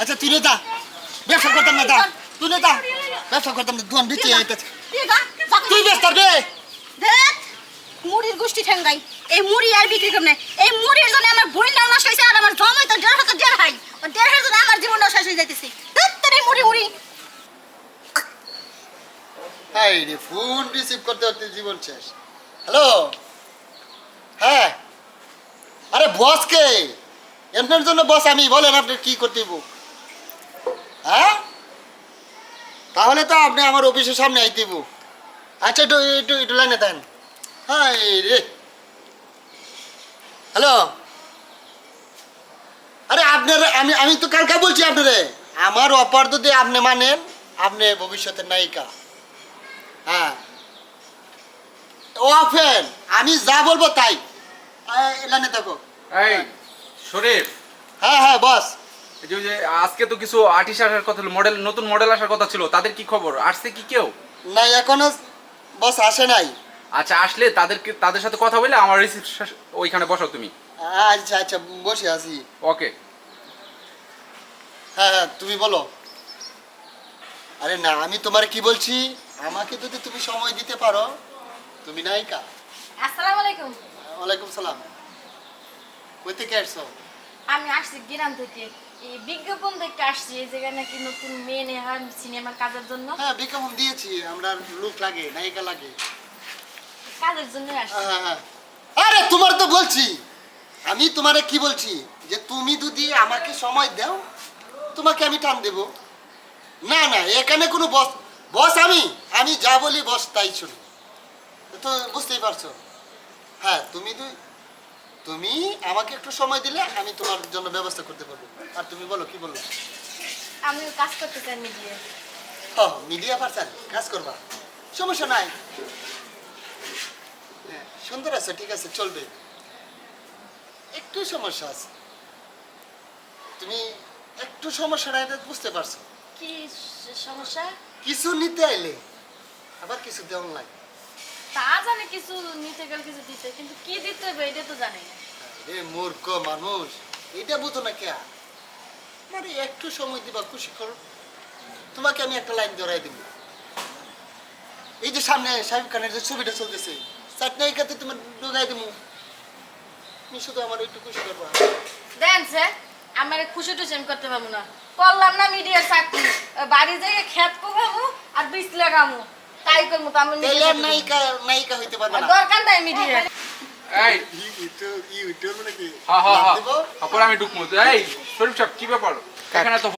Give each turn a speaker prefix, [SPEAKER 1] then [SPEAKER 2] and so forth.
[SPEAKER 1] আচ্ছা তুই নেতা ব্যবসা করতাম না দা। তুই নেতা ব্যবসা করতাম না দোকান বিচে
[SPEAKER 2] তুই
[SPEAKER 1] ব্যস্ত রে
[SPEAKER 2] মুড়ির গোষ্ঠী ঠেঙ্গাই। এই মুড়ি আর বিক্রি করবে এই মুড়ির জন্য আমার বোন নাম নষ্ট হয়েছে আর আমার জমাই তো দেড় হাজার দেড় হাই। দেড় হাজার আমার জীবন নষ্ট হয়ে যাইতেছে। তোর এই মুড়ি মুড়ি।
[SPEAKER 1] হাই রে ফোন রিসিভ করতে করতে জীবন শেষ। হ্যালো? হ্যাঁ? আরে বস কে? এমনের জন্য বস আমি, বলেন আপনি কি করতে? হ্যাঁ? তাহলে তো আপনি আমার অফিসের সামনে আইতে হইব। আচ্ছা একটু একটু একটু লাইনে দেন। রে। হ্যালো? আরে আপনার, আমি আমি তো কালকে বলছি আপনারে, আমার অপার যদি আপনি মানেন, আপনি ভবিষ্যতের নায়িকা। হ্যাঁ। ওফেন আমি যা বলব তাই। এলানে দেখো
[SPEAKER 3] এই শরীফ?
[SPEAKER 1] হ্যাঁ হ্যাঁ বস।
[SPEAKER 3] এই যে- আজকে তো কিছু আর্টিস্ট আসার কথা ছিল মডেল নতুন মডেল আসার কথা ছিল তাদের কি খবর? আসছে কি কেউ?
[SPEAKER 1] না এখনও বস আসে নাই।
[SPEAKER 3] আচ্ছা আসলে তাদেরকে তাদের সাথে কথা বলে আমার রিসিভ ওইখানে বসো তুমি।
[SPEAKER 1] আচ্ছা আচ্ছা বসে আছি
[SPEAKER 3] ওকে।
[SPEAKER 1] হ্যাঁ হ্যাঁ তুমি বলো। আরে না আমি তোমার কি বলছি? আমাকে যদি তুমি সময় দিতে পারো তুমি নায়িকা।
[SPEAKER 4] আসসালামু আলাইকুম।
[SPEAKER 1] ওয়ালাইকুম সালাম। কই থেকে আসছো?
[SPEAKER 4] আমি আসছি গ্রাম থেকে। এই বিজ্ঞাপন দেখতে আসছি এই জায়গায় নাকি নতুন মেয়ে নেওয়া সিনেমার কাজের জন্য।
[SPEAKER 1] হ্যাঁ বিজ্ঞাপন দিয়েছি আমরা লোক লাগে নায়িকা লাগে।
[SPEAKER 4] কাজের জন্য আসছি।
[SPEAKER 1] হ্যাঁ, হ্যাঁ। আরে তোমার তো বলছি। আমি তোমারে কি বলছি? যে তুমি যদি আমাকে সময় দাও তোমাকে আমি টান দেব। না না এখানে কোনো বস বস আমি? আমি যা বলি বস তাই শুনি। তো বুঝতেই পারছ? হ্যাঁ তুমি তো তুমি আমাকে একটু সময় দিলে আমি তোমার জন্য ব্যবস্থা করতে পারব। আর তুমি বলো কি বলো?
[SPEAKER 4] আমি কাজ করতে চাই মিডিয়ে
[SPEAKER 1] ও মিডিয়া পার্সন কাজ করবা? সমস্যা নাই। হ্যাঁ, সুন্দর আছে ঠিক আছে চলবে। একটু সমস্যা আছে। তুমি একটু সমস্যাটা এটা বুঝতে পারছ।
[SPEAKER 4] কি সমস্যা?
[SPEAKER 1] কিছু নিতে আইলে আবার কিছু দেওয়া লাগে
[SPEAKER 4] তা জানে কিছু নিতে গেলে কিছু দিতে কিন্তু কি দিতে হবে এটা তো জানি না।
[SPEAKER 1] রে মূর্খ মানুষ এটা বুঝো না কে মানে একটু সময় দিবা খুশি করো। তোমাকে আমি একটা লাইন ধরাই দিব। এই যে সামনে সাহেব খানের যে ছবিটা চলতেছে চাটনাইকাতে তোমার ঢুকাই দিব। তুমি শুধু আমার একটু খুশি করবা।
[SPEAKER 4] দেন আমার খুশি আমি করতে পারব না। করলাম না মিডিয়ার চাকরি। বাড়ি যাই খেত কোবামু আর বিষ লাগামু তাই করব তো আমি
[SPEAKER 1] নায়িকা নায়িকা হইতে পারবে না
[SPEAKER 4] দরকার নাই মিডিয়া
[SPEAKER 3] এই
[SPEAKER 1] ইউটিউব ইউটিউব নাকি
[SPEAKER 3] হ্যাঁ হ্যাঁ হ্যাঁ তারপর আমি ঢুকবো এই শরীফ সাহেব কি ব্যাপার এখানে তো